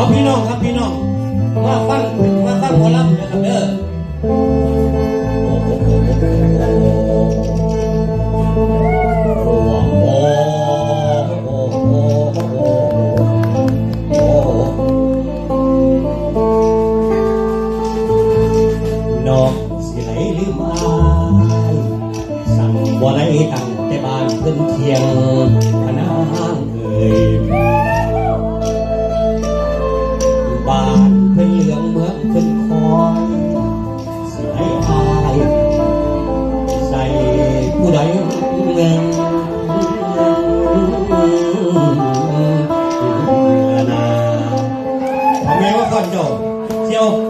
เอาพี่น้องครับพี่น้องมาฟังมาฟังหมอลำนะครับเด้อบ่ได้ตังแต่บ้านขึ้นเทียงพนาห้างเอ่ยานเพิ่นเหลืองเมืองเพิ่นคอยสิให้อายใส่ผู้ใดเงินนาทำไงว่าคอนโจเที่ยว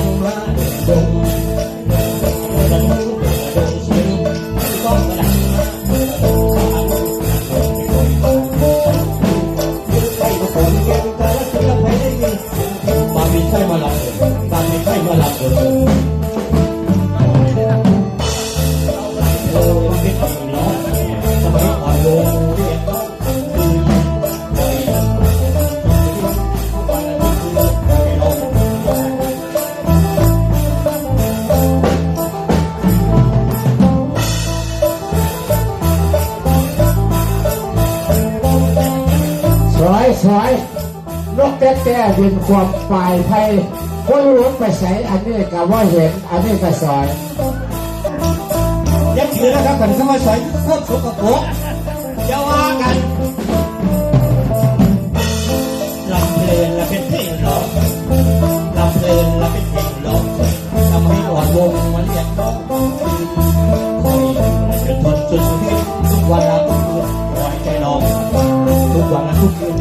ของกระดังมาดงกระดังกระดงเสียงพินของกระดังมาดงสานไปคนไปก็คนแก่นกะละสิละไปได้ยินบางมีใช่มาหลับบางมีใช่มาหลับเออ สวยนกแต่แต่บินความปลายไทยคนหลวงไปใส่อันนี้ก็ว่าเห็นอันนี้ก็สอยย่าถือนะครับกันเข้ามาสอยโคตรสกปรกอย่าว่ากันลำเพลินละเป็นเพลงหลอกลำเพลินละเป็นเพลงหลอกทำให้อ่อนวงมันเรียกร้องคอยจะทนจนชีวิตทุกวันละทุกคืนคอยใจลองทุกวันละทุกคืน